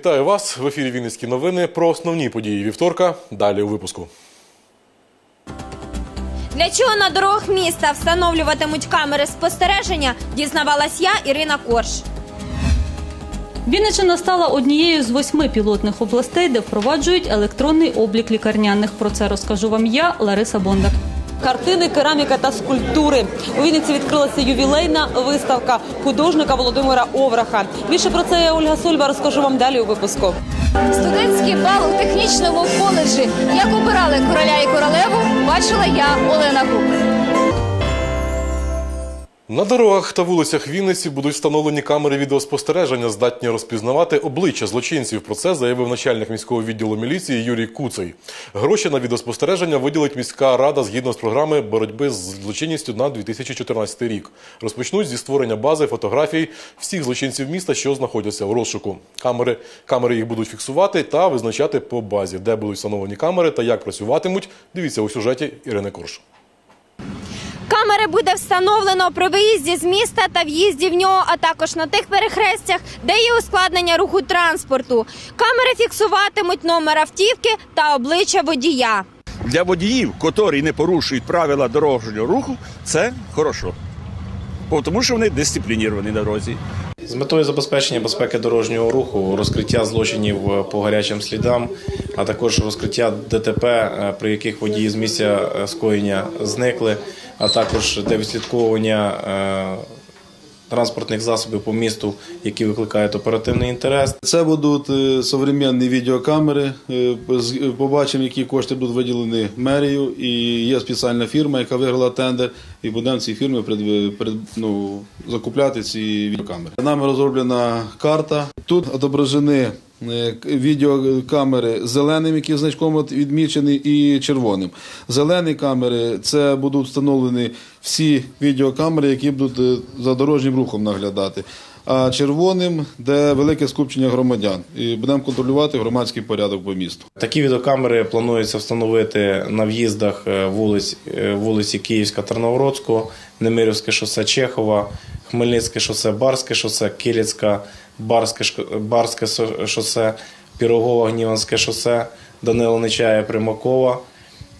Вітаю вас в ефірі Вінницькі новини про основні події вівторка. Далі у випуску. Для чого на дорогах міста встановлюватимуть камери спостереження, дізнавалась я, Ірина Корж. Вінниччина стала однією з восьми пілотних областей, де впроваджують електронний облік лікарняних. Про це розкажу вам я, Лариса Бондар. Картини, кераміка та скульптури. У Вінниці відкрилася ювілейна виставка художника Володимира Овраха. Більше про це я Ольга Сольва розкажу вам далі у випуску. Студентський бал у технічному коледжі. Як обирали короля і королеву, бачила я Олена Кук. На дорогах та вулицях Вінниці будуть встановлені камери відеоспостереження, здатні розпізнавати обличчя злочинців. Про це заявив начальник міського відділу міліції Юрій Куцей. Гроші на відеоспостереження виділить міська рада згідно з програми боротьби з злочинністю на 2014 рік. Розпочнуть зі створення бази фотографій всіх злочинців міста, що знаходяться в розшуку. Камери, камери їх будуть фіксувати та визначати по базі, де будуть встановлені камери та як працюватимуть. Дивіться у сюжеті Ірини Корш. Камери буде встановлено при виїзді з міста та в'їзді в нього, а також на тих перехрестях, де є ускладнення руху транспорту. Камери фіксуватимуть номер автівки та обличчя водія. для водіїв, котрі не порушують правила дорожнього руху, це хорошо. Тому що вони дисциплініровані на дорозі. З метою забезпечення безпеки дорожнього руху, розкриття злочинів е, по гарячим слідам, а також розкриття ДТП, е, при яких водії з місця е, скоєння зникли, а також для відслідковування е, транспортних засобів по місту, які викликають оперативний інтерес. Це будуть е, современні відеокамери. Е, з- Побачимо, які кошти будуть виділені мерію. І є спеціальна фірма, яка виграла тендер, і будемо цій фірмі пред, пред, ну, закупляти ці відеокамери. Нами розроблена карта. Тут відображені е, к- відеокамери зеленим, які значком от відмічені, і червоним. Зелені камери це будуть встановлені всі відеокамери, які будуть е, за дорожнім рухом наглядати. А червоним, де велике скупчення громадян, і будемо контролювати громадський порядок по місту. Такі відеокамери планується встановити на в'їздах е, вулиць, е, вулиці Київська, Тарногородського, Немирівське шосе Чехова, Хмельницьке шосе, Барське шосе, Килицька, Барське, Барське шосе, Пірогова, Гніванське шосе, Данила Нечая, Примакова.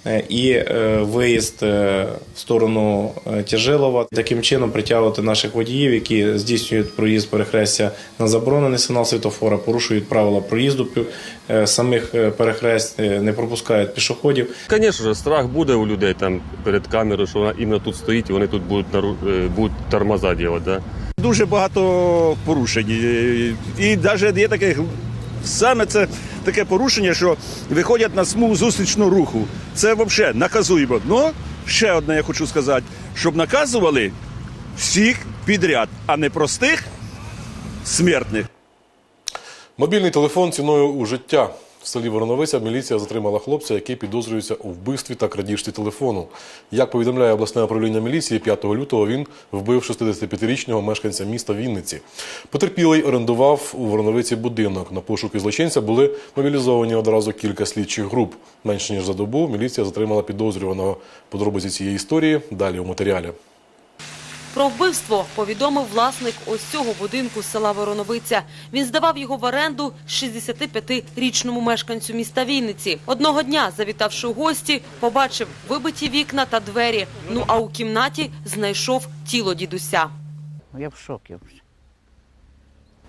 е, І е, виїзд е, в сторону Тяжилова. Таким чином притягувати наших водіїв, які здійснюють проїзд перехрестя на заборонений сигнал світофора, порушують правила проїзду самих перехрест, не пропускають пішоходів. Звісно страх буде у людей там перед камерою, що вона іменно тут стоїть і вони тут будуть, будуть тормоза робити. Да? Дуже багато порушень. І- навіть є таке саме це таке порушення, що виходять на смугу зустрічного руху. Це взагалі наказуємо. Ну, ще одне я хочу сказати, щоб наказували всіх підряд, а не простих смертних. Мобільний телефон ціною у життя. В селі Вороновиця міліція затримала хлопця, який підозрюється у вбивстві та крадіжці телефону. Як повідомляє обласне управління міліції, 5 лютого він вбив 65-річного мешканця міста Вінниці. Потерпілий орендував у Вороновиці будинок. На пошуки злочинця були мобілізовані одразу кілька слідчих груп. Менше ніж за добу міліція затримала підозрюваного. Подробиці цієї історії далі у матеріалі. Про вбивство повідомив власник ось цього будинку села Вороновиця. Він здавав його в оренду 65-річному мешканцю міста Вінниці. Одного дня, завітавши у гості, побачив вибиті вікна та двері. Ну а у кімнаті знайшов тіло дідуся. Я в шокі.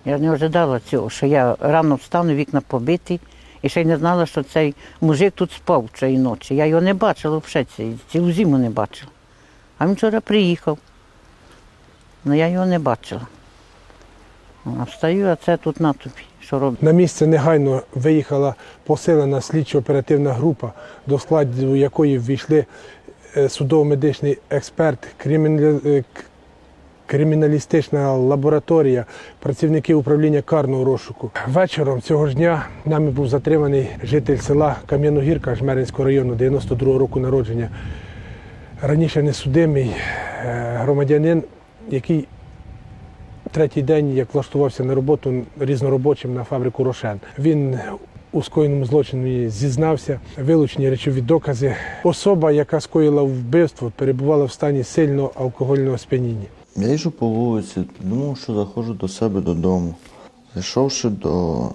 Я не ожидала цього, що я рано встану, вікна побиті, і ще й не знала, що цей мужик тут спав цієї ночі. Я його не бачила взагалі, цілу зиму не бачила. А він вчора приїхав. Ну я його не бачила. А встаю, а це тут на тобі. Що робить? На місце негайно виїхала посилена слідчо-оперативна група, до складу якої ввійшли е, судово-медичний експерт, криміна- е, криміналістична лабораторія, працівники управління карного розшуку. Вечором цього ж дня нами був затриманий житель села Кам'яногірка Жмеринського району 92-го року народження. Раніше несудимий е, громадянин, який третій день, як влаштувався на роботу різноробочим на фабрику Рошен. Він у скоєному злочині зізнався, вилучені речові докази. Особа, яка скоїла вбивство, перебувала в стані сильного алкогольного сп'яніння. Я їжджу по вулиці, думав, що заходжу до себе додому. Зайшовши до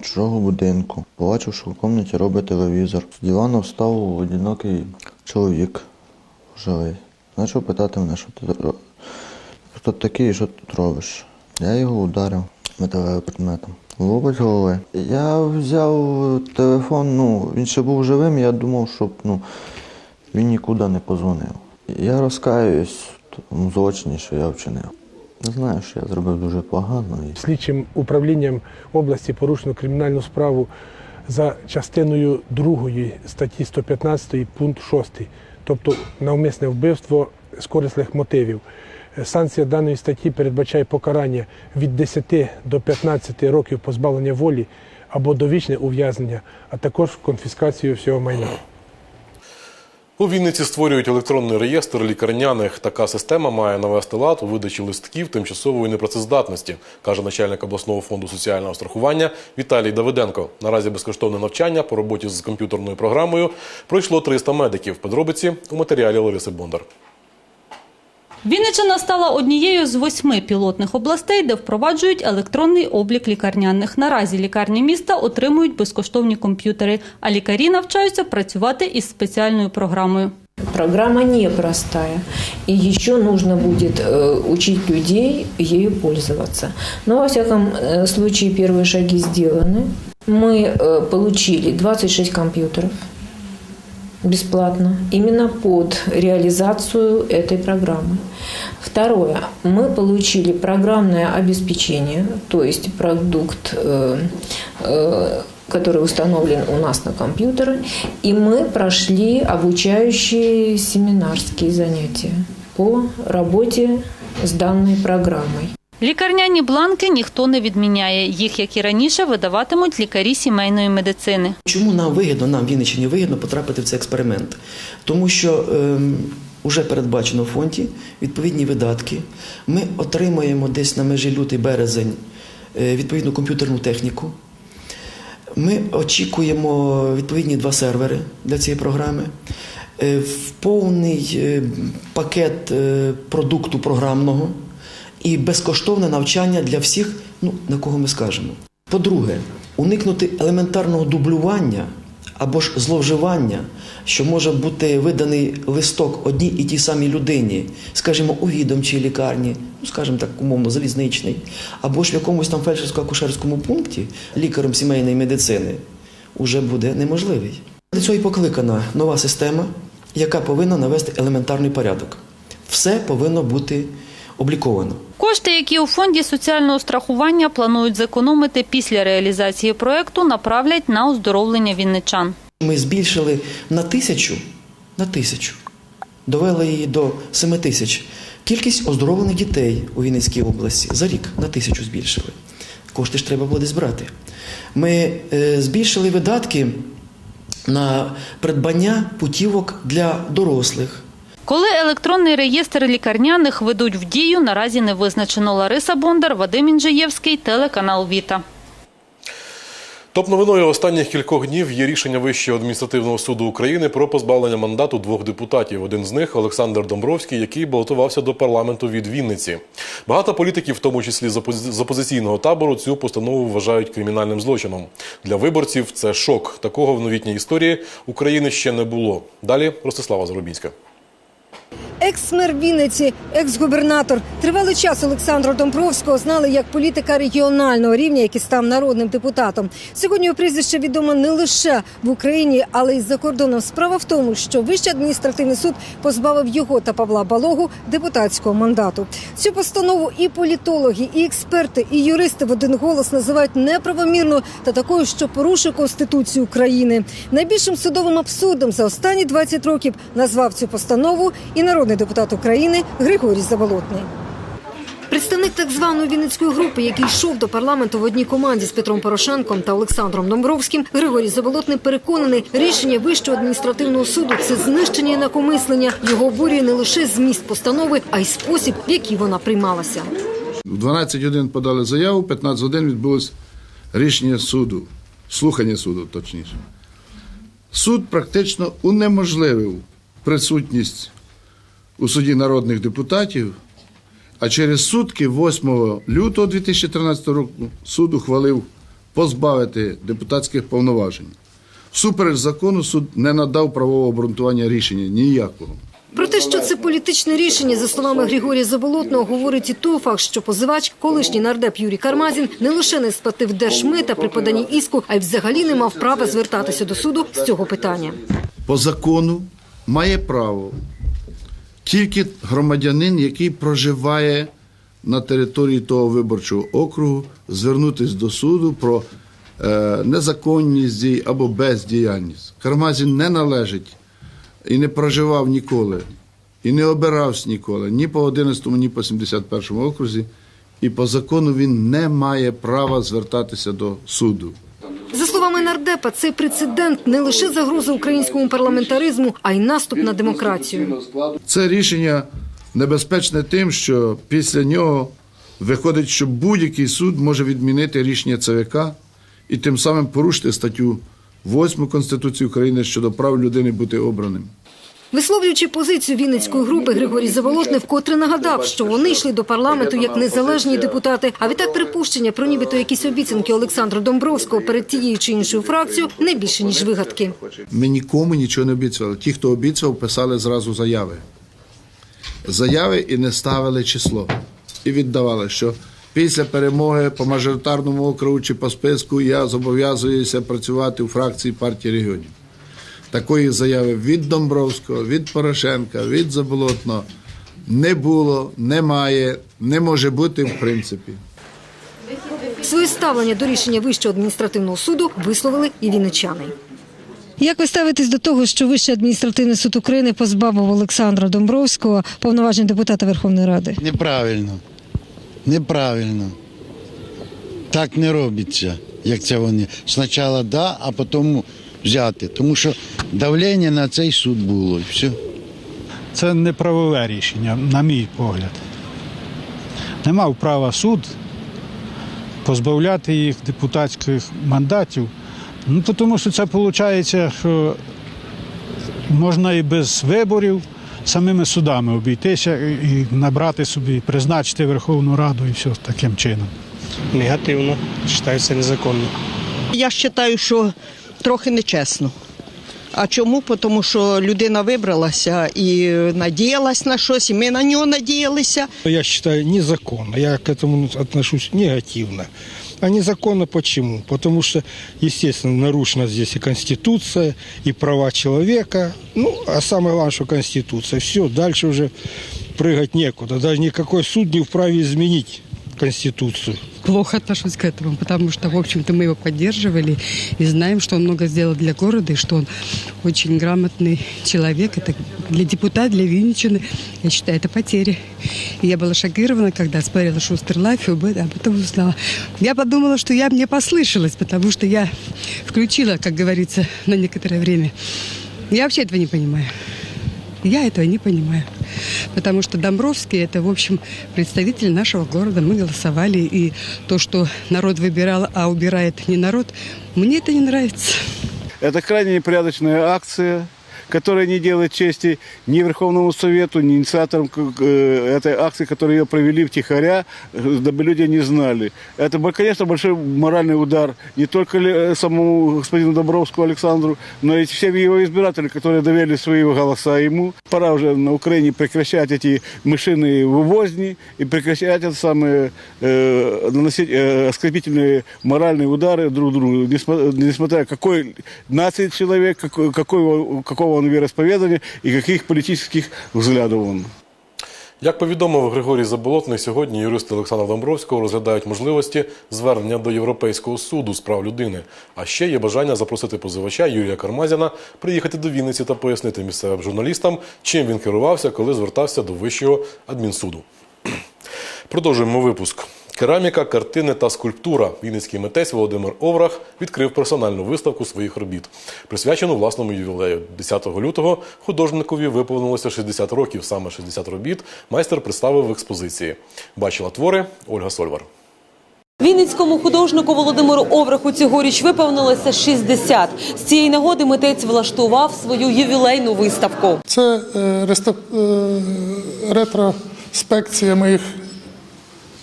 чужого будинку. Побачив, що в кімнаті робить телевізор. З дивана встав одинокий чоловік живий. Почав питати мене, що ти хто такий що тут робиш. Я його ударив металевим предметом. в область голови. Я взяв телефон, ну, він ще був живим, я думав, щоб ну, він нікуди не позвонив. Я розкаюсь в тому злочині, що я вчинив. Не знаю, що я зробив дуже погано. Слідчим управлінням області порушено кримінальну справу за частиною 2 статті 115 пункт 6, тобто навмисне вбивство з корисних мотивів. Санкція даної статті передбачає покарання від 10 до 15 років позбавлення волі або довічне ув'язнення, а також конфіскацію всього майна. У Вінниці створюють електронний реєстр лікарняних. Така система має навести лад у видачі листків тимчасової непрацездатності, каже начальник обласного фонду соціального страхування Віталій Давиденко. Наразі безкоштовне навчання по роботі з комп'ютерною програмою пройшло 300 медиків. Подробиці у матеріалі Лариси Бондар. Вінниччина стала однією з восьми пілотних областей, де впроваджують електронний облік лікарняних. Наразі лікарні міста отримують безкоштовні комп'ютери, а лікарі навчаються працювати із спеціальною програмою. Программа непростая, и еще нужно будет э, учить людей ею пользоваться. Но, во всяком э, случае, первые шаги сделаны. Мы э, получили 26 компьютеров Бесплатно, именно под реализацию этой программы. Второе. Мы получили программное обеспечение, то есть продукт, э, э, который установлен у нас на компьютере, и мы прошли обучающие семинарские занятия по работе с данной программой. Лікарняні бланки ніхто не відміняє. Їх, як і раніше, видаватимуть лікарі сімейної медицини. Чому нам вигідно, нам Вінниччині вигідно потрапити в цей експеримент? Тому що ем, вже передбачено в фонді відповідні видатки. Ми отримаємо десь на межі лютий-березень е, відповідну комп'ютерну техніку. Ми очікуємо відповідні два сервери для цієї програми. Е, В повний е, пакет е, продукту програмного і безкоштовне навчання для всіх, ну на кого ми скажемо. По-друге, уникнути елементарного дублювання або ж зловживання, що може бути виданий листок одній і тій самій людині, скажімо, у відомчій лікарні, ну скажімо так, умовно, залізничний, або ж в якомусь там фельдшерсько-акушерському пункті лікарем сімейної медицини, уже буде неможливий. Для цього і покликана нова система, яка повинна навести елементарний порядок. Все повинно бути обліковано. Кошти, які у фонді соціального страхування планують зекономити після реалізації проекту, направлять на оздоровлення вінничан. Ми збільшили на тисячу, на тисячу, довели її до семи тисяч. Кількість оздоровлених дітей у Вінницькій області за рік на тисячу збільшили. Кошти ж треба було десь брати. Ми е, збільшили видатки на придбання путівок для дорослих. Коли електронний реєстр лікарняних ведуть в дію, наразі не визначено. Лариса Бондар, Вадим Інжиєвський, телеканал Віта. Топ-новиною останніх кількох днів є рішення Вищого адміністративного суду України про позбавлення мандату двох депутатів. Один з них Олександр Домбровський, який балотувався до парламенту від Вінниці. Багато політиків, в тому числі з опозиційного табору, цю постанову вважають кримінальним злочином. Для виборців це шок. Такого в новітній історії України ще не було. Далі Ростислава Зарубінська. Екс-мер Вінниці, екс-губернатор. Тривалий час Олександра Домбровського знали як політика регіонального рівня, який став народним депутатом. Сьогодні його прізвище відомо не лише в Україні, але й за кордоном. Справа в тому, що Вищий адміністративний суд позбавив його та Павла Балогу депутатського мандату. Цю постанову і політологи, і експерти, і юристи в один голос називають неправомірною та такою, що порушує конституцію України. Найбільшим судовим абсурдом за останні 20 років назвав цю постанову і народний депутат України Григорій Заболотний. Представник так званої Вінницької групи, який йшов до парламенту в одній команді з Петром Порошенком та Олександром Домбровським, Григорій Заболотний переконаний, рішення Вищого адміністративного суду це знищення інакомислення. Його обурює не лише зміст постанови, а й спосіб, в який вона приймалася. В 12 годин подали заяву, 15 годин відбулось рішення суду, слухання суду, точніше. Суд практично унеможливив присутність у суді народних депутатів, а через сутки, 8 лютого 2013 року, суд ухвалив позбавити депутатських повноважень. Всупереч закону суд не надав правового обґрунтування рішення ніякого. Про те, що це політичне рішення, за словами Григорія Заболотного, говорить і той факт, що позивач, колишній нардеп Юрій Кармазін, не лише не сплатив держмита при поданні іску, а й взагалі не мав права звертатися до суду з цього питання. По закону має право тільки громадянин, який проживає на території того виборчого округу, звернутися до суду про е, незаконність дій або бездіяльність. Кармазін не належить і не проживав ніколи, і не обирався ніколи ні по 11, ні по 71 окрузі, і по закону він не має права звертатися до суду. Словами нардепа, цей прецедент не лише загроза українському парламентаризму, а й наступ на демократію. Це рішення небезпечне тим, що після нього виходить, що будь-який суд може відмінити рішення ЦВК і тим самим порушити статтю 8 Конституції України щодо прав людини бути обраним. Висловлюючи позицію Вінницької групи, Григорій Заволотний вкотре нагадав, що вони йшли до парламенту як незалежні депутати. А відтак припущення про нібито якісь обіцянки Олександру Домбровського перед тією чи іншою фракцією не більше ніж вигадки. Ми нікому нічого не обіцяли. Ті, хто обіцяв, писали зразу заяви. Заяви і не ставили число. І віддавали, що після перемоги по мажоритарному округу чи по списку я зобов'язуюся працювати у фракції партії регіонів. Такої заяви від Домбровського, від Порошенка, від Заболотного не було, немає, не може бути в принципі. Своє ставлення до рішення Вищого адміністративного суду висловили і вінничани. Як ви ставитесь до того, що Вищий адміністративний суд України позбавив Олександра Домбровського повноважень депутата Верховної Ради? Неправильно. Неправильно. Так не робиться, як це вони. Спочатку да, а потім взяти. Тому що давлення на цей суд було і все. Це неправове рішення, на мій погляд. Не мав права суд позбавляти їх депутатських мандатів. Ну, то тому що це виходить, що можна і без виборів самими судами обійтися і і набрати собі, призначити Верховну Раду і все таким чином. Негативно, вважаю, це незаконно. Я вважаю, що трохи нечесно. А чому? Тому що людина вибралася і надіялась на щось, і ми на нього надіялися. Я считаю незаконно. Я к этому отношусь негативно. А незаконно почему? Потому что, естественно, нарушена здесь и Конституция, и права человека. Ну, а самое главное, что Конституция. Все, дальше уже прыгать некуда. Даже никакой суд не вправе изменить Конституцию. плохо отношусь к этому, потому что, в общем-то, мы его поддерживали и знаем, что он много сделал для города, и что он очень грамотный человек. Это для депутата, для Винничины, я считаю, это потеря. И я была шокирована, когда смотрела Шустер Лайф, и об этом узнала. Я подумала, что я мне послышалась, потому что я включила, как говорится, на некоторое время. Я вообще этого не понимаю. Я этого не понимаю. Потому что Домбровский это, в общем, представитель нашего города. Мы голосовали. И то, что народ выбирал, а убирает не народ, мне это не нравится. Это крайне непорядочная акция, которая не делает чести ни Верховному Совету, ни инициаторам э, этой акции, которые ее провели втихаря, дабы люди не знали. Это, конечно, большой моральный удар не только э, самому господину Добровскому Александру, но и всем его избирателям, которые доверили свои голоса ему. Пора уже на Украине прекращать эти мышиные вывозни и прекращать это самое, э, наносить э, оскорбительные моральные удары друг другу, несмотря, несмотря какой нации человек, какой, какого он вероисповедания и каких политических взглядов он. Як повідомив Григорій Заболотний, сьогодні юристи Олександра Домбровського розглядають можливості звернення до Європейського суду з прав людини. А ще є бажання запросити позивача Юрія Кармазіна приїхати до Вінниці та пояснити місцевим журналістам, чим він керувався, коли звертався до Вищого адмінсуду. Продовжуємо випуск. Кераміка, картини та скульптура. Вінницький митець Володимир Оврах відкрив персональну виставку своїх робіт, присвячену власному ювілею. 10 лютого художникові виповнилося 60 років. Саме 60 робіт майстер представив в експозиції. Бачила твори Ольга Сольвар. Вінницькому художнику Володимиру Овраху цьогоріч виповнилося 60. З цієї нагоди митець влаштував свою ювілейну виставку. Це е, е, ретроспекція моїх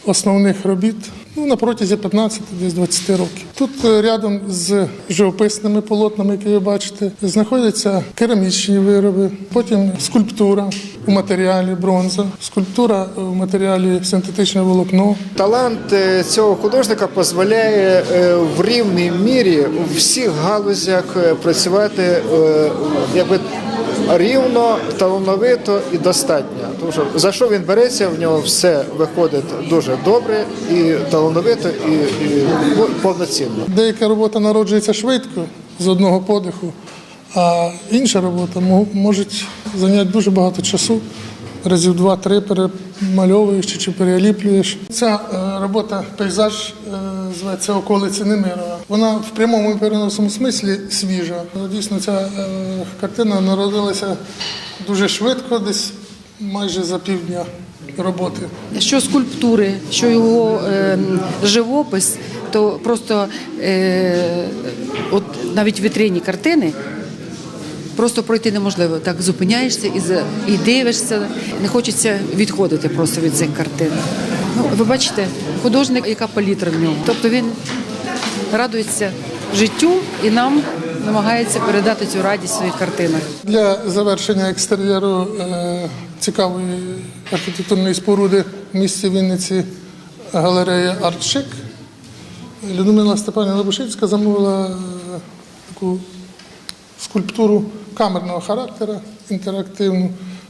основних робіт. ну, на протязі 15 десь 20 років. Тут е, рядом з живописними полотнами, які ви бачите, знаходяться керамічні вироби, потім скульптура у матеріалі бронза, скульптура у матеріалі синтетичне волокно. Талант е, цього художника дозволяє е, в рівній мірі у всіх галузях е, працювати е, якби рівно, талановито і достатньо. Тому що за що він береться, в нього все виходить дуже добре і талановито, і, і повноцінно. Деяка робота народжується швидко з одного подиху, а інша робота може зайняти дуже багато часу. Разів два-три перемальовуєш чи, переліплюєш. Ця е, робота пейзаж зветься околиці Немирова. Вона в прямому і переносному смислі свіжа. Дійсно, ця е, картина народилася дуже швидко, десь майже за півдня роботи. що скульптури, що його е, живопис, то просто е, от навіть вітрині картини просто пройти неможливо. Так зупиняєшся і, і дивишся. Не хочеться відходити просто від цих картин. Ну, ви бачите, художник, яка палітра в нього. Тобто він радується життю і нам намагається передати цю радість своїх картинах. Для завершення екстер'єру е, цікавої архітектурної споруди в місті Вінниці галерея Артшик. Людмила Степанівна Бушицька замовила е, таку скульптуру камерного характеру, інтерактивну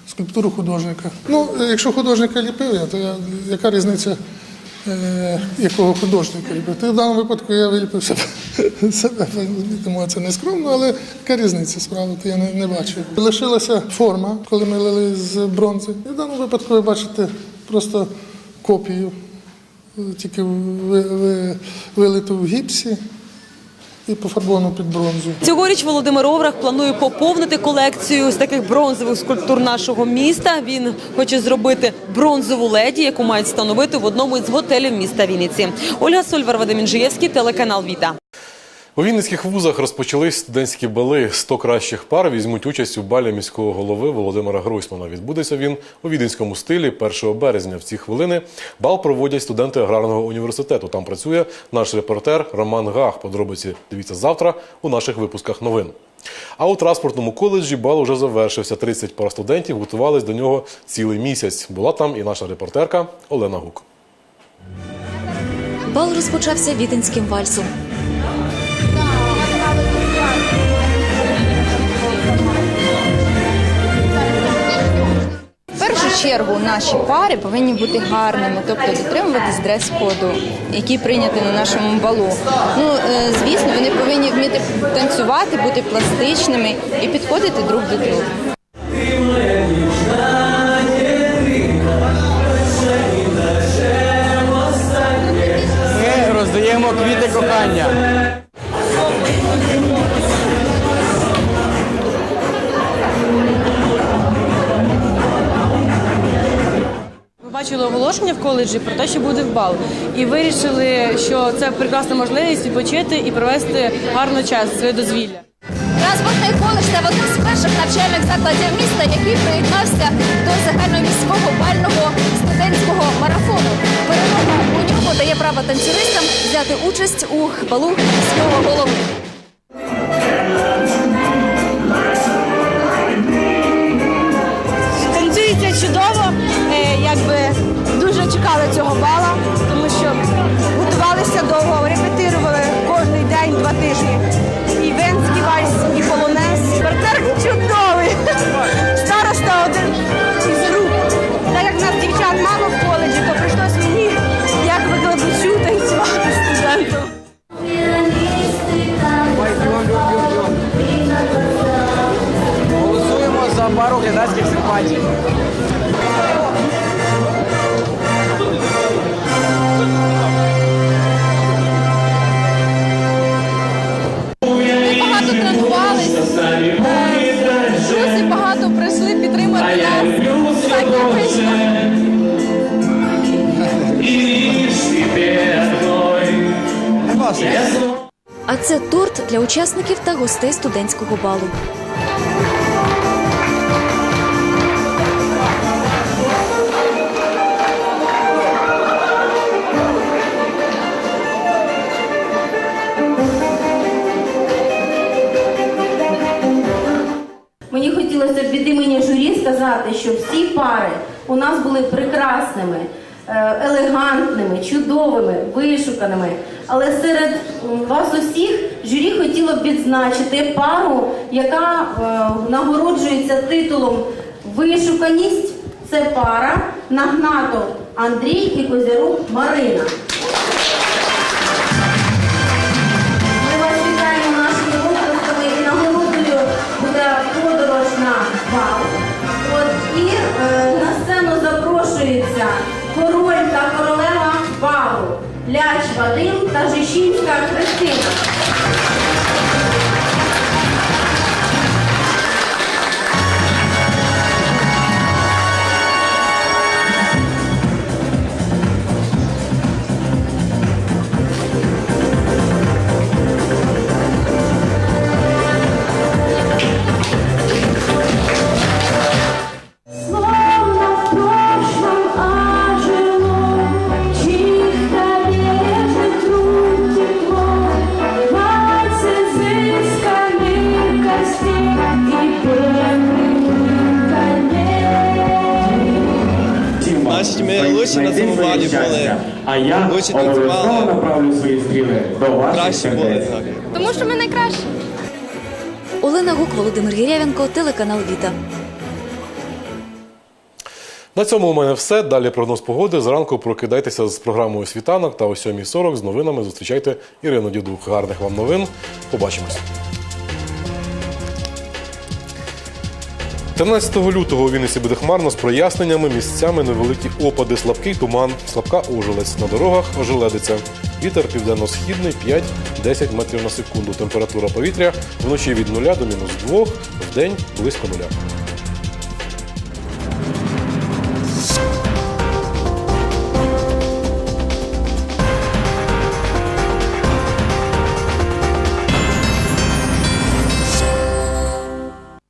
скульптуру художника. Ну, е, якщо художника ліпив я, то я, яка різниця, е, якого художника ліпив? То в даному випадку я виліпив себе. тому це не скромно, але яка різниця справа, то я не, не бачу. Лишилася форма, коли ми лили з бронзи. І в даному випадку ви бачите просто копію, е, тільки ви, ви, вилиту в гіпсі і пофарбовану під бронзу. Цьогоріч Володимир Оврах планує поповнити колекцію з таких бронзових скульптур нашого міста. Він хоче зробити бронзову леді, яку мають встановити в одному із готелів міста Вінниці. Ольга Сольвар, Вадим Інжиєвський, телеканал Віта. У вінницьких вузах розпочались студентські бали. 100 кращих пар візьмуть участь у балі міського голови Володимира Гройсмана. Відбудеться він у віденському стилі 1 березня. В ці хвилини бал проводять студенти аграрного університету. Там працює наш репортер Роман Гах. Подробиці дивіться завтра у наших випусках новин. А у транспортному коледжі бал уже завершився. 30 пар студентів готувались до нього цілий місяць. Була там і наша репортерка Олена Гук. Бал розпочався віденським вальсом. Чергу наші пари повинні бути гарними, тобто дотримуватись дрес-коду, який прийнятий на нашому балу. Ну, е, звісно, вони повинні вміти танцювати, бути пластичними і підходити друг до друга. Коледжі про те, що буде бал, і вирішили, що це прекрасна можливість відпочити і провести гарний час своє дозвілля. Транспортний коледж це один з перших навчальних закладів міста, який приєднався до загальноміського бального студентського марафону. Перемога у ньому дає право танцюристам взяти участь у балу міського голови. Багато тренувались. Друзі багато прийшли підтримати нас. Так і вийшло. А це торт для учасників та гостей студентського балу. Сказати, що всі пари у нас були прекрасними, е, елегантними, чудовими, вишуканими. Але серед вас усіх журі хотіло б відзначити пару, яка е, нагороджується титулом Вишуканість. Це пара Нагнато Андрій і Козярук Марина. Ми на сцену запрошується король та королева балу Ляч Вадим та Жищинська Христина. Я Лучше обов'язково танцювали. направлю свої стріли до ваших Краще було сердець. так. Тому що ми найкращі. Олена Гук, Володимир Гірявенко, телеканал Віта. На цьому у мене все. Далі прогноз погоди. Зранку прокидайтеся з програмою Світанок та о 7.40 з новинами зустрічайте Ірину Дідух. Гарних вам новин. Побачимось. 13 лютого у Вінниці буде хмарно з проясненнями, місцями невеликі опади, слабкий туман, слабка ожелець. На дорогах ожеледиться. Вітер південно-східний 5-10 метрів на секунду. Температура повітря вночі від 0 до мінус 2, в день близько 0.